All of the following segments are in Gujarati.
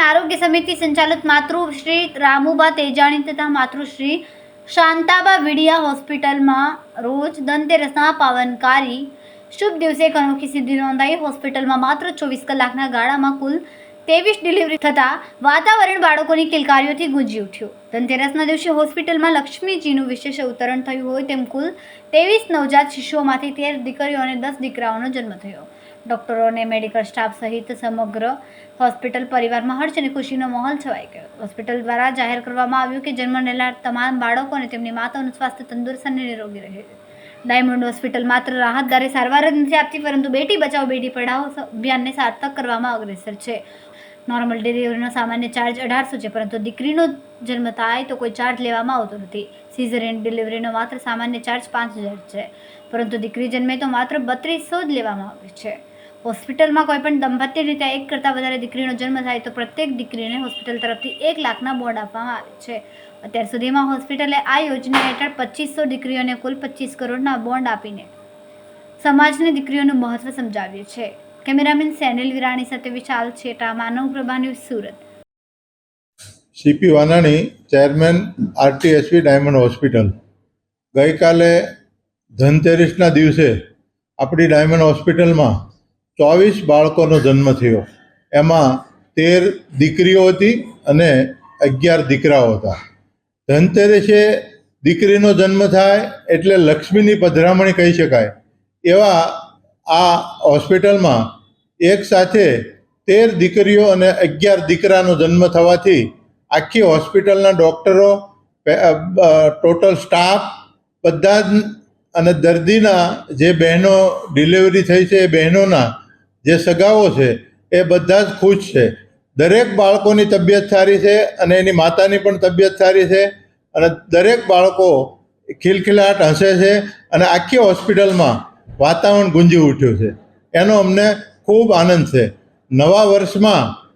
આરોગ્ય સમિતિ સંચાલિત માતૃશ્રી રામુબા તેજાણી તથા માતૃશ્રી શાંતાબા વિડિયા હોસ્પિટલમાં રોજ ધનતેરસના પાવનકારી શુભ દિવસે એક અનોખી સિદ્ધિ નોંધાઈ. હોસ્પિટલમાં માત્ર ચોવીસ કલાકના ગાળામાં કુલ ત્રેવીસ ડિલિવરી થતાં વાતાવરણ બાળકોની કિલકારીઓથી ગુંજી ઉઠ્યું. ધનતેરસના દિવસે હોસ્પિટલમાં લક્ષ્મીજીનું વિશેષ અવતરણ થયું હોય તેમ કુલ ત્રેવીસ નવજાત શિશુઓમાંથી તેર દીકરીઓ અને દસ દીકરાઓનો જન્મ થયો. ડૉક્ટરો અને મેડિકલ સ્ટાફ સહિત સમગ્ર હોસ્પિટલ પરિવારમાં હર્ષ અને ખુશીનો માહોલ છવાઈ ગયો. હોસ્પિટલ દ્વારા જાહેર કરવામાં આવ્યું કે જન્મ લેનાર તમામ બાળકો અને તેમની માતાઓનું સ્વાસ્થ્ય તંદુરસ્ત અને નિરોગી રહે. ડાયમંડ હોસ્પિટલ માત્ર રાહત દરે સારવાર જ નથી આપતી, પરંતુ બેટી બચાવો, બેટી પઢાઓ અભિયાનને સાર્થક કરવામાં અગ્રેસર છે. નોર્મલ ડિલિવરીનો સામાન્ય ચાર્જ અઢારસો છે, પરંતુ દીકરીનો જન્મ થાય તો કોઈ ચાર્જ લેવામાં આવતો નથી. સિઝરિયન ડિલિવરીનો માત્ર સામાન્ય ચાર્જ પાંચ હજાર છે, પરંતુ દીકરી જન્મે તો માત્ર બત્રીસો જ લેવામાં આવે છે. હોસ્પિટલમાં કોઈ પણ દંપતીની ત્યાં એક કરતાં વધારે દીકરીનો જન્મ થાય તો પ્રત્યેક દીકરીને હોસ્પિટલ તરફથી એક લાખના બોન્ડ આપવામાં આવે છે. અત્યાર સુધીમાં હોસ્પિટલે આ યોજના હેઠળ પચીસો દીકરીઓને કુલ પચીસ કરોડના બોન્ડ આપીને સમાજને દીકરીઓનું મહત્વ સમજાવ્યું છે. કેમેરામેન સેનિલ વિરાણી સાથે Vishal Chheta, Manav પ્રભાની Surat. CP Vanani, chairman RTSV diamond hospital. ગઈકાલે ધનતેરસના દિવસે આપણી ડાયમંડ હોસ્પિટલમાં ચોવીસ બાળકોનો જન્મ થયો. એમાં તેર દીકરીઓ હતી અને અગિયાર દીકરાઓ હતા. ધનતેરસે દીકરીનો જન્મ થાય એટલે લક્ષ્મીની પધરામણી કહી શકાય. એવા આ હોસ્પિટલમાં એક સાથે તેર દીકરીઓ અને અગિયાર દીકરાનો જન્મ થવાથી આખી હોસ્પિટલના ડૉક્ટરો ટોટલ સ્ટાફ બધા જ અને દર્દીના જે બહેનો ડિલિવરી થઈ છે એ બહેનોના જે સગાઓ છે, એ બધા જ ખુશ છે. દરેક બાળકોની તબિયત સારી છે અને એની માતાની પણ તબિયત સારી છે અને દરેક બાળકો ખિલખિલાટ હસે છે અને આખી હોસ્પિટલમાં વાતાવરણ ગુંજી ઉઠ્યું છે. એનો અમને ખૂબ આનંદ છે. નવા વર્ષમાં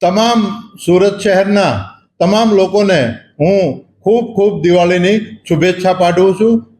તમામ સુરત શહેરના તમામ લોકોને હું ખૂબ ખૂબ દિવાળીની શુભેચ્છા પાઠવું છું.